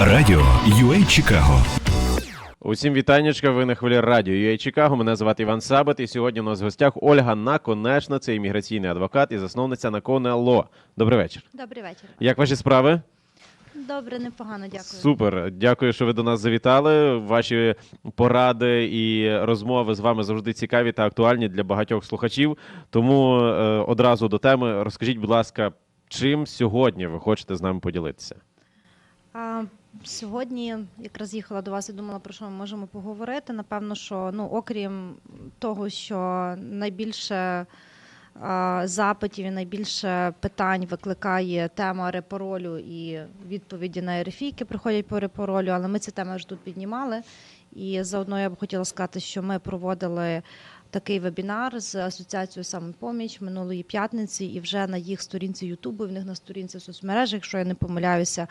Радіо UA Чикаго. Усім вітаннячка, ви на хвилі радіо UA Чикаго. Мене звати Іван Сабат, і сьогодні у нас в гостях Ольга Наконечна, це імміграційний адвокат і засновниця Наконе Ло. Добрий вечір. Добрий вечір. Як ваші справи? Добре, непогано, дякую. Супер. Дякую, що ви до нас завітали. Ваші поради і розмови з вами завжди цікаві та актуальні для багатьох слухачів. Тому е, одразу до теми розкажіть, будь ласка, чим сьогодні ви хочете з нами поділитися? А, сьогодні якраз їхала до вас і думала, про що ми можемо поговорити. Напевно, що ну, окрім того, що найбільше а, запитів і найбільше питань викликає тема репаролю і відповіді на РФІ, які приходять по репаролю, але ми ці теми вже тут піднімали. І заодно я б хотіла сказати, що ми проводили такий вебінар з асоціацією самопоміч минулої п'ятниці, і вже на їх сторінці Ютубу, в них на сторінці в соцмережах, якщо я не помиляюся,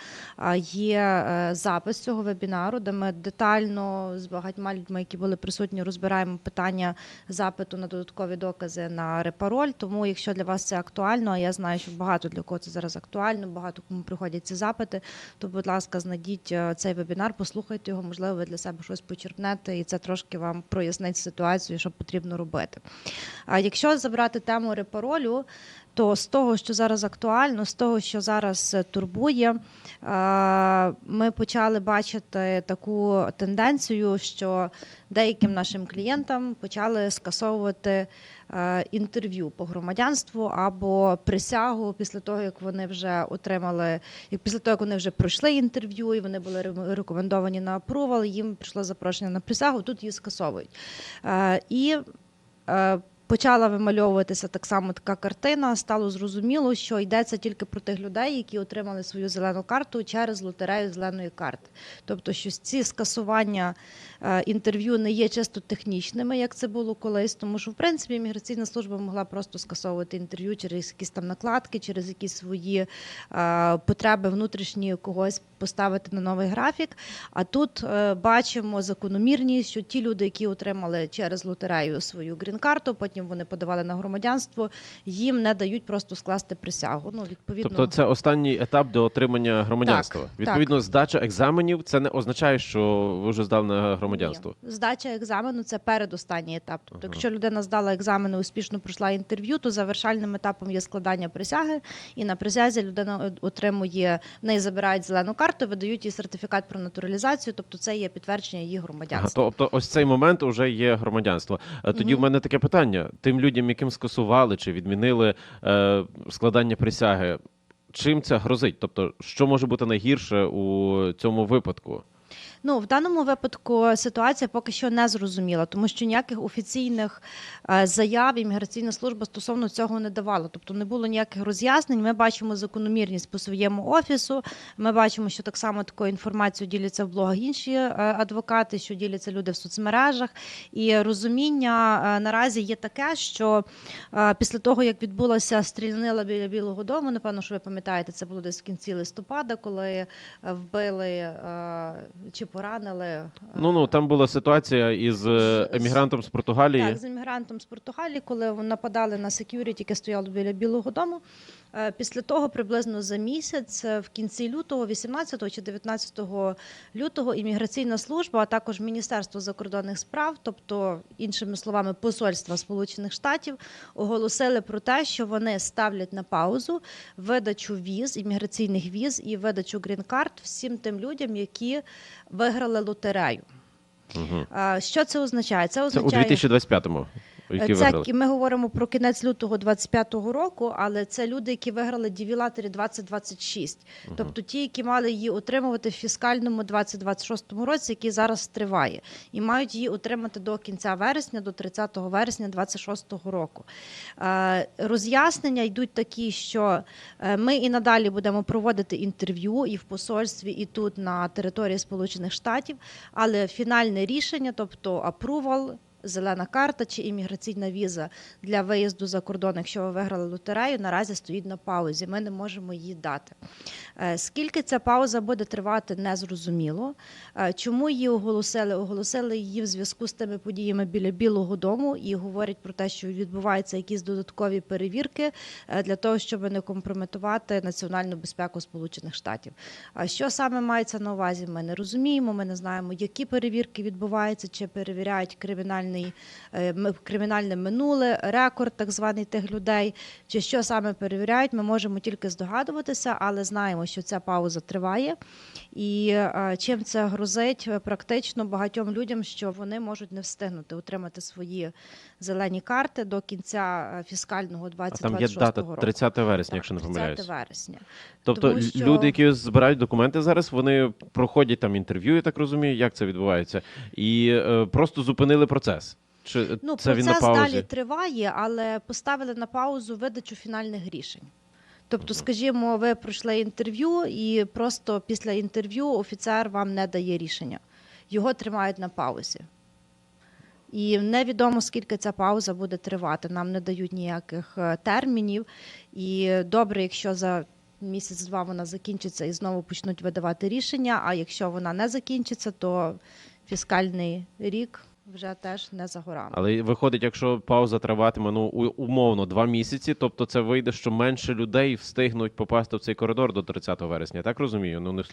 є е, запис цього вебінару, де ми детально з багатьма людьми, які були присутні, розбираємо питання запиту на додаткові докази на репароль. Тому, якщо для вас це актуально, а я знаю, що багато для кого це зараз актуально, багато кому приходять ці запити, то, будь ласка, знайдіть е, цей вебінар, послухайте його, можливо, ви для себе щось почерпнете, і це трошки вам прояснить ситуацію, що потрібно робити. А якщо забрати тему репаролю, то з того, що зараз актуально, з того, що зараз е, турбує, е, ми почали бачити таку тенденцію, що деяким нашим клієнтам почали скасовувати е, інтерв'ю по громадянству або присягу після того, як вони вже отримали, як після того, як вони вже пройшли інтерв'ю і вони були рекомендовані на апрувал, їм прийшло запрошення на присягу, тут її скасовують. І е, почала вимальовуватися так само така картина. Стало зрозуміло, що йдеться тільки про тих людей, які отримали свою зелену карту через лотерею зеленої карти. Тобто, що ці скасування е, інтерв'ю не є чисто технічними, як це було колись, тому що в принципі міграційна служба могла просто скасовувати інтерв'ю через якісь там накладки, через якісь свої е, потреби внутрішні когось поставити на новий графік. А тут е, бачимо закономірність, що ті люди, які отримали через лотерею свою грін-карту, вони подавали на громадянство, їм не дають просто скласти присягу. Ну відповідно, Тобто, це останній етап до отримання громадянства. Так, Відповідно, здача екзаменів це не означає, що ви вже здали на громадянство. Ні. Здача екзамену це передостанній етап. Тобто, Ага. якщо людина здала екзамени, успішно пройшла інтерв'ю, то завершальним етапом є складання присяги, і на присязі людина отримує в неї забирають зелену карту, видають їй сертифікат про натуралізацію. Тобто, це є підтвердження її Ага, громадянства. тобто, ось цей момент вже є громадянство. Е, Тоді Мгм. в мене таке питання: тим людям, яким скасували чи відмінили е, складання присяги, чим це грозить? Тобто, що може бути найгірше у цьому випадку? Ну в даному випадку ситуація поки що не зрозуміла, тому що ніяких офіційних е, заяв імміграційна служба стосовно цього не давала. Тобто не було ніяких роз'яснень. Ми бачимо закономірність по своєму офісу. Ми бачимо, що так само такою інформацією діляться в блогах інші е, адвокати, що діляться люди в соцмережах. І розуміння е, наразі є таке, що після того, як відбулася стрілянина біля Білого Дому, напевно, що ви пам'ятаєте, це було десь в кінці листопада, коли вбили чи поранили. е, Ну ну там була ситуація із е, емігрантом з Португалії. Так, з емігрантом з Португалії, коли нападали на секюріті, яке стояло біля Білого Дому. Е, Після того, приблизно за місяць, е, в кінці лютого, 18 чи 19 лютого, імміграційна служба, а також Міністерство закордонних справ, тобто, іншими словами, посольства Сполучених Штатів, оголосили про те, що вони ставлять на паузу видачу віз, імміграційних віз і видачу грін-карт всім тим людям, які виграли лотерею. Угу. Що це означає? Це Це у 2025-му, які це виграли. ми говоримо про кінець лютого 25-го року, але це люди, які виграли дівілатері 2026. Тобто ті, які мали її отримувати в фіскальному 2026 році, який зараз триває, і мають її отримати до кінця вересня, до 30 вересня 26 року. Е, Роз'яснення йдуть такі, що е, ми і надалі будемо проводити інтерв'ю і в посольстві, і тут на території Сполучених Штатів, але фінальне рішення, тобто апрувал, зелена карта чи імміграційна віза для виїзду за кордон, якщо ви виграли лотерею, наразі стоїть на паузі. Ми не можемо її дати. Е, Скільки ця пауза буде тривати, незрозуміло. Е, Чому її оголосили? Оголосили її в зв'язку з тими подіями біля Білого Дому і говорять про те, що відбуваються якісь додаткові перевірки е, для того, щоб не компрометувати національну безпеку Сполучених Штатів. А що саме мається на увазі? Ми не розуміємо. Ми не знаємо, які перевірки відбуваються, чи перевіряють кримінальний е, кримінальне минуле, рекорд так званий тих людей, чи що саме перевіряють. Ми можемо тільки здогадуватися, але знаємо, що ця пауза триває. І е, чим це грозить е, практично багатьом людям, що вони можуть не встигнути отримати свої зелені карти до кінця фіскального А 2026 там є дата року. 30 вересня, Так, якщо не 30 помиляюсь. вересня. Тобто Тому що- люди, які збирають документи зараз, вони проходять там інтерв'ю, я так розумію, як це відбувається, і е, просто зупинили процес. Чи Ну, це він на процес паузі? далі триває, але поставили на паузу видачу фінальних рішень. Тобто, скажімо, ви пройшли інтерв'ю, і просто після інтерв'ю офіцер вам не дає рішення. Його тримають на паузі. І невідомо, скільки ця пауза буде тривати. Нам не дають ніяких е, термінів. І добре, якщо за місяць-два вона закінчиться і знову почнуть видавати рішення. А якщо вона не закінчиться, то фіскальний рік вже теж не за горами. Але виходить, якщо пауза триватиме ну умовно два місяці, тобто це вийде, що менше людей встигнуть попасти в цей коридор до 30 вересня. Я Так розумію? Ну не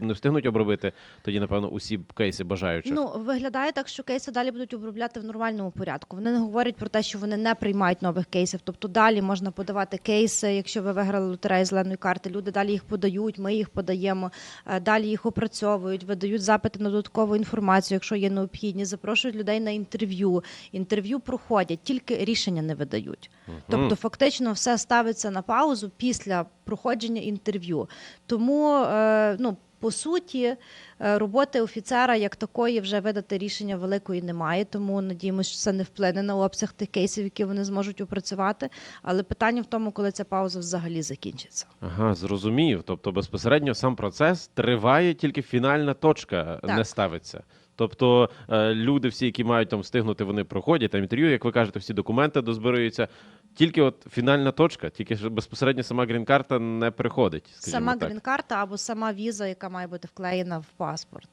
не встигнуть обробити тоді, напевно, усі кейси бажаючих. Ну виглядає так, що кейси далі будуть обробляти в нормальному порядку. Вони не говорять про те, що вони не приймають нових кейсів. Тобто далі можна подавати кейси, якщо ви виграли лотерею зеленої карти. Люди далі їх подають, ми їх подаємо, е, далі їх опрацьовують, видають запити на додаткову інформацію, якщо є необхідні, запрошують людей на інтерв'ю. Інтерв'ю проходять, тільки рішення не видають. Тобто, фактично, все ставиться на паузу після проходження інтерв'ю. Тому, е, ну. По суті, е, роботи офіцера як такої вже видати рішення великої немає, тому надіємося, що це не вплине на обсяг тих кейсів, які вони зможуть опрацювати. Але питання в тому, коли ця пауза взагалі закінчиться. Ага, зрозумів. Тобто безпосередньо сам процес триває, тільки фінальна точка Так. не ставиться. Тобто е, люди, всі, які мають там встигнути, вони проходять там інтерв'ю, як ви кажете, всі документи дозбираються. Тільки от фінальна точка, тільки ж безпосередньо сама грін-карта не приходить. Сама грін-карта або сама віза, яка має бути вклеєна в паспорт.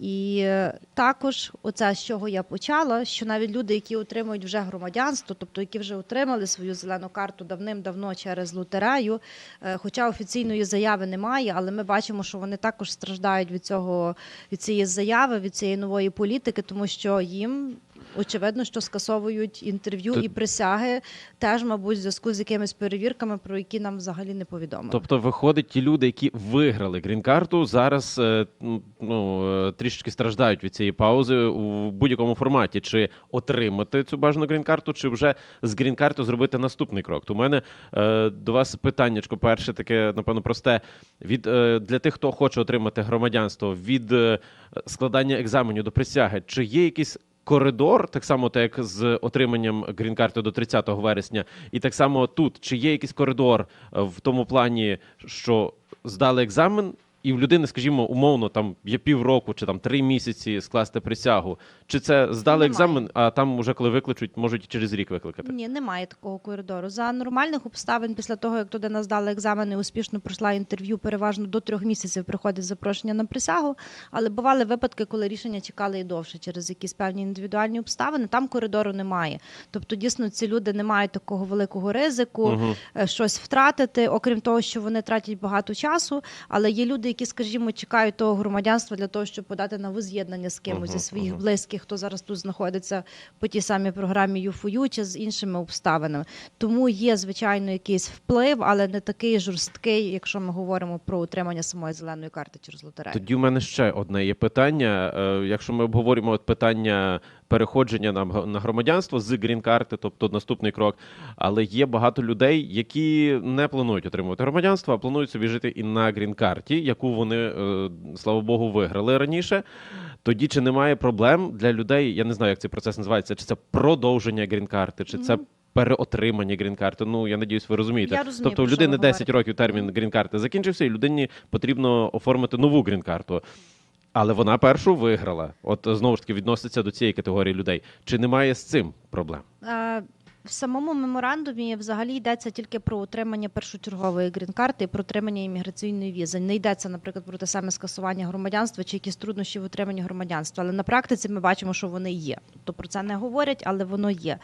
І е, також, оце з чого я почала, що навіть люди, які отримують вже громадянство, тобто які вже отримали свою зелену карту давним-давно через лотерею, е, хоча офіційної заяви немає, але ми бачимо, що вони також страждають від цього від цієї заяви, від цієї нової політики, тому що їм очевидно, що скасовують інтерв'ю Тут- і присяги, теж, мабуть, в зв'язку з якимись перевірками, про які нам взагалі не повідомили. Тобто, виходить, ті люди, які виграли грін-карту, зараз е, ну, е, трішечки страждають від цієї паузи у будь-якому форматі. Чи отримати цю бажану грін-карту, чи вже з грін-карту зробити наступний крок. То у мене е, до вас питаннячко перше, таке, напевно, просте. Від, для тих, хто хоче отримати громадянство від складання екзаменів до присяги, чи є якийсь коридор, так само так як з отриманням грін-карти до 30 вересня, і так само тут, чи є якийсь коридор е, в тому плані, що здали екзамен, і в людини, скажімо, умовно, там є півроку чи там три місяці скласти присягу. Чи це здали Немає. екзамен, а там уже коли викличуть, можуть через рік викликати? Ні, немає такого коридору. За нормальних обставин, після того як людина здала екзамени, успішно пройшла інтерв'ю, переважно до трьох місяців приходить запрошення на присягу. Але бували випадки, коли рішення чекали і довше через якісь певні індивідуальні обставини. Там коридору немає. Тобто, дійсно, ці люди не мають такого великого ризику е, щось втратити, окрім того, що вони тратять багато часу. Але є люди, які, скажімо, чекають того громадянства для того, щоб подати на воз'єднання з кимось Мгм, зі своїх мгм. близьких, хто зараз тут знаходиться по тій самій програмі ЮФОЮ чи з іншими обставинами. Тому є, звичайно, якийсь вплив, але не такий жорсткий, якщо ми говоримо про утримання самої зеленої карти через лотерею. Тоді у мене ще одне є питання. Е, Якщо ми обговорюємо от питання переходження на, на громадянство з грін-карти, тобто наступний крок, але є багато людей, які не планують отримувати громадянство, а планують собі жити і на грін-карті, яку вони, е, слава Богу, виграли раніше. Тоді чи немає проблем для людей? Я не знаю, як цей процес називається, чи це продовження грін-карти, чи це. Переотримання грін-карти. Ну я надіюсь, ви розумієте. Я розумію, тобто у людини ви 10 говорите. років термін грін-карти закінчився, і людині потрібно оформити нову грін-карту. Але вона першу виграла. От знову ж таки відноситься до цієї категорії людей. Чи немає з цим проблем? Е, В самому меморандумі взагалі йдеться тільки про отримання першочергової грін-карти і про отримання імміграційної візи. Не йдеться, наприклад, про те саме скасування громадянства чи якісь труднощі в отриманні громадянства. Але на практиці ми бачимо, що вони є. Тобто про це не говорять, але воно є.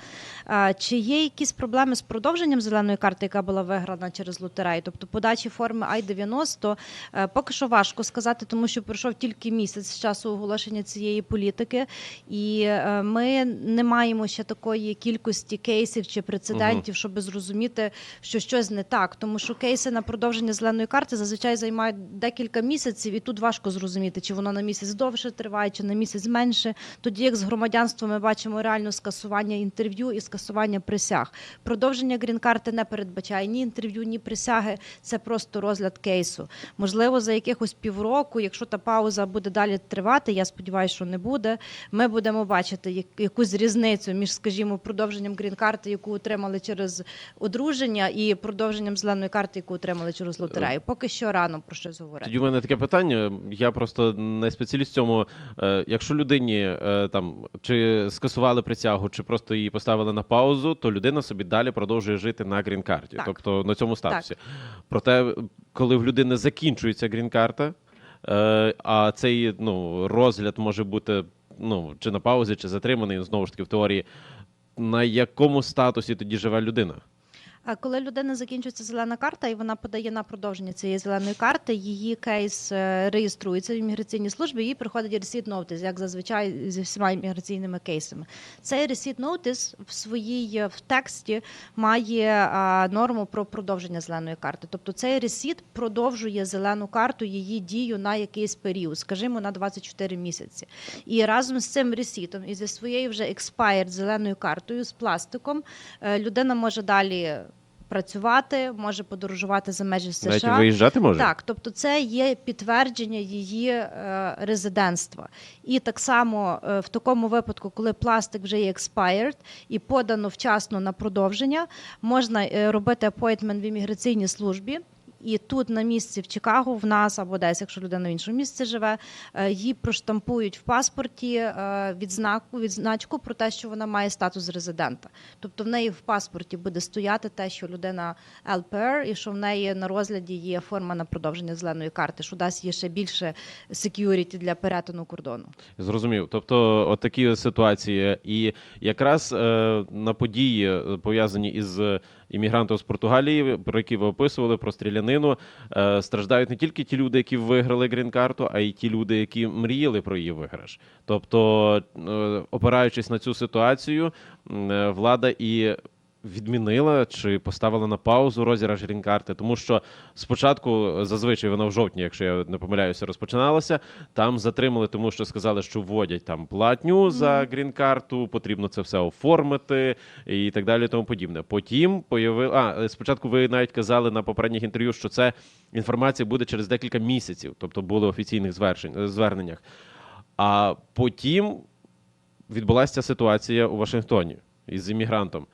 Чи є якісь проблеми з продовженням зеленої карти, яка була виграна через лотерею? Тобто подачі форми I-90, е, поки що важко сказати, тому що пройшов тільки місяць з часу оголошення цієї політики, і е, ми не маємо ще такої кількості кейсів чи прецедентів, щоб зрозуміти, що щось не так. Тому що кейси на продовження зеленої карти зазвичай займають декілька місяців, і тут важко зрозуміти, чи воно на місяць довше триває, чи на місяць менше. Тоді як з громадянством ми бачимо реально скасування інтерв'ю і скасування присяг. Продовження грін-карти не передбачає ні інтерв'ю, ні присяги. Це просто розгляд кейсу. Можливо, за якихось півроку, якщо та пауза буде далі тривати, я сподіваюся, що не буде. Ми будемо бачити якусь різницю між, скажімо, продовженням грін-карти, яку отримали через одруження, і продовженням зеленої карти, яку отримали через лотерею. Поки що рано про щось говорити. Тоді в мене таке питання. Я просто не спеціаліст в цьому. Е, Якщо людині е, там чи скасували присягу, чи просто її поставили на паузу, то людина собі далі продовжує жити на грін-карті, Так. тобто на цьому статусі. Проте, коли в людини закінчується грін-карта, е, а цей ну, розгляд може бути ну, чи на паузі, чи затриманий, знову ж таки, в теорії, на якому статусі тоді живе людина? А коли людина закінчується зелена карта і вона подає на продовження цієї зеленої карти, її кейс е, реєструється в імміграційній службі, їй приходить receipt notice, як зазвичай зі всіма імміграційними кейсами. Цей receipt notice в своїй е, в тексті має а, норму про продовження зеленої карти. Тобто цей ресіт продовжує зелену карту її дію на якийсь період, скажімо, на 24 місяці. І разом з цим ресітом і зі своєю вже expired зеленою картою з пластиком е, людина може далі працювати, може подорожувати за межі Навіть виїжджати може? Так, тобто це є підтвердження її е, резидентства. І так само е, в такому випадку, коли пластик вже є expired і подано вчасно на продовження, можна е, робити appointment в імміграційній службі. І тут на місці в Чикаго, в нас або десь, якщо людина в іншому місці живе, е, їй проштампують в паспорті е, відзнаку, відзначку про те, що вона має статус резидента. Тобто в неї в паспорті буде стояти те, що людина LPR, і що в неї на розгляді є форма на продовження зеленої карти, що дасть їй ще більше security для перетину кордону. Зрозумів. Тобто, от такі ситуації. І якраз е, на події, е, пов'язані із іммігрантом з Португалії, про які ви описували, про стрілянину, е, страждають не тільки ті люди, які виграли грін-карту, а й ті люди, які мріяли про її виграш. Тобто, е, опираючись на цю ситуацію, е, влада і відмінила чи поставила на паузу розіграш грін-карти, тому що спочатку зазвичай вона в жовтні, якщо я не помиляюся, розпочиналася. Там затримали, тому що сказали, що вводять там платню за грін-карту, потрібно це все оформити і так далі. Тому подібне. Потім появи... а, спочатку ви навіть казали на попередніх інтерв'ю, що це інформація буде через декілька місяців, тобто були офіційних зверненнях. А потім відбулася ця ситуація у Вашингтоні із іммігрантом.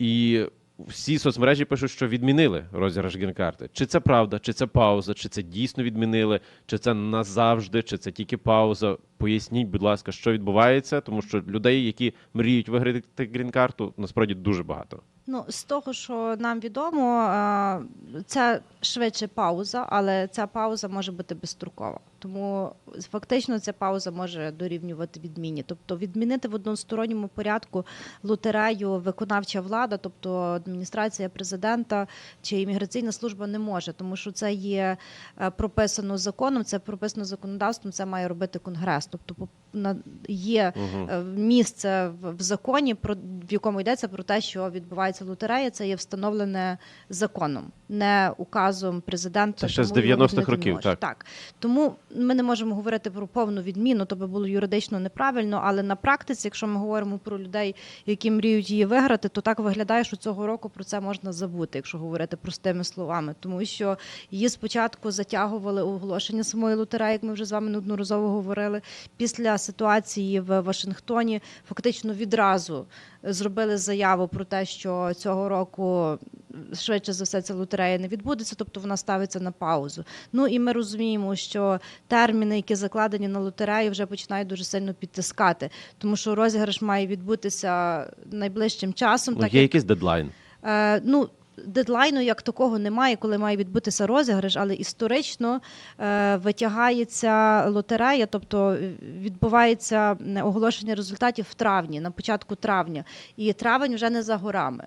І всі соцмережі пишуть, що відмінили розіграш грін-карти. Чи це правда, чи це пауза, чи це дійсно відмінили, чи це назавжди, чи це тільки пауза. Поясніть, будь ласка, що відбувається, тому що людей, які мріють виграти грін-карту, насправді дуже багато. Ну, з того, що нам відомо, це швидше пауза, але ця пауза може бути безстрокова. Тому фактично ця пауза може дорівнювати відміні. Тобто відмінити в односторонньому порядку лотерею виконавча влада, тобто адміністрація президента чи імміграційна служба не може, тому що це є е, прописано законом, це прописано законодавством, це має робити конгрес. Тобто є е, місце в, законі, в якому йдеться про те, що відбувається лотерея, це є встановлене законом, не указом президента. Це ще з тому 90-х років, так. так. Тому ми не можемо говорити про повну відміну, то би було юридично неправильно. Але на практиці, якщо ми говоримо про людей, які мріють її виграти, то так виглядає, що цього року про це можна забути, якщо говорити простими словами, тому що її спочатку затягували оголошення самої лотереї, як ми вже з вами неодноразово говорили. Після ситуації в Вашингтоні фактично відразу зробили заяву про те, що цього року швидше за все ця лотерея не відбудеться, тобто вона ставиться на паузу. Ну і ми розуміємо, що терміни, які закладені на лотерею, вже починають дуже сильно підтискати, тому що розіграш має відбутися найближчим часом. Ну, так є як якийсь дедлайн. Е, ну, дедлайну як такого немає, коли має відбутися розіграш, але історично е, витягається лотерея, тобто е, відбувається оголошення результатів в травні, на початку травня. І травень вже не за горами.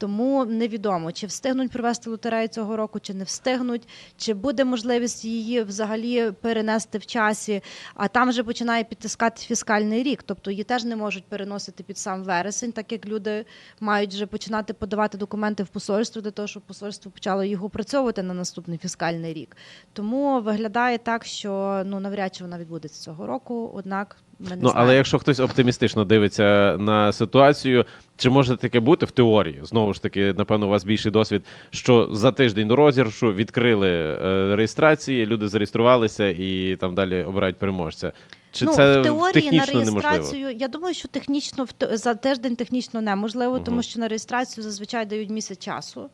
Тому невідомо, чи встигнуть провести лотерею цього року, чи не встигнуть, чи буде можливість її взагалі перенести в часі. А там вже починає підтискати фіскальний рік. Тобто її теж не можуть переносити під сам вересень, так як люди мають вже починати подавати документи в посольство для того, щоб посольство почало їх опрацьовувати на наступний фіскальний рік. Тому виглядає так, що ну навряд чи вона відбудеться цього року. Однак ми не Ну, але якщо хтось оптимістично дивиться на ситуацію, чи може таке бути в теорії? Знову ж таки, напевно, у вас більший досвід, що за тиждень до розіграшу відкрили е, реєстрації, люди зареєструвалися і там далі обирають переможця. Чи ну, це в теорії технічно на неможливо? реєстрацію? Я думаю, що технічно за тиждень технічно неможливо, Мгм. тому що на реєстрацію зазвичай дають місяць часу.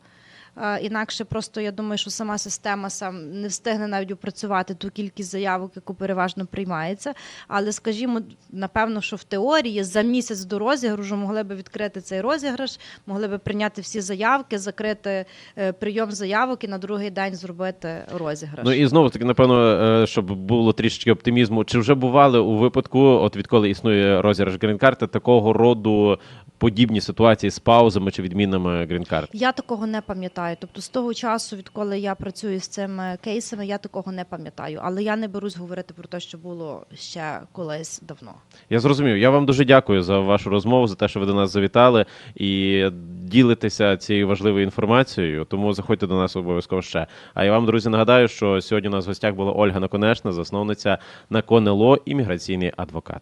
Е, Інакше просто я думаю, що сама система сам не встигне навіть опрацювати ту кількість заявок, яку переважно приймається. Але скажімо, напевно, що в теорії за місяць до розіграшу могли би відкрити цей розіграш, могли би прийняти всі заявки, закрити е, прийом заявок і на другий день зробити розіграш. Ну і знову таки, напевно, е, щоб було трішечки оптимізму. Чи вже бували у випадку, от відколи існує розіграш грін-карти, такого роду подібні ситуації з паузами чи відмінами грін-карт? Я такого не пам'ятаю. Тобто, з того часу, відколи я працюю з цими кейсами, я такого не пам'ятаю. Але я не берусь говорити про те, що було ще колись давно. Я зрозумів. Я вам дуже дякую за вашу розмову, за те, що ви до нас завітали і ділитеся цією важливою інформацією. Тому заходьте до нас обов'язково ще. А я вам, друзі, нагадаю, що сьогодні у нас в гостях була Ольга Наконечна, засновниця Наконело і міграційний адвокат.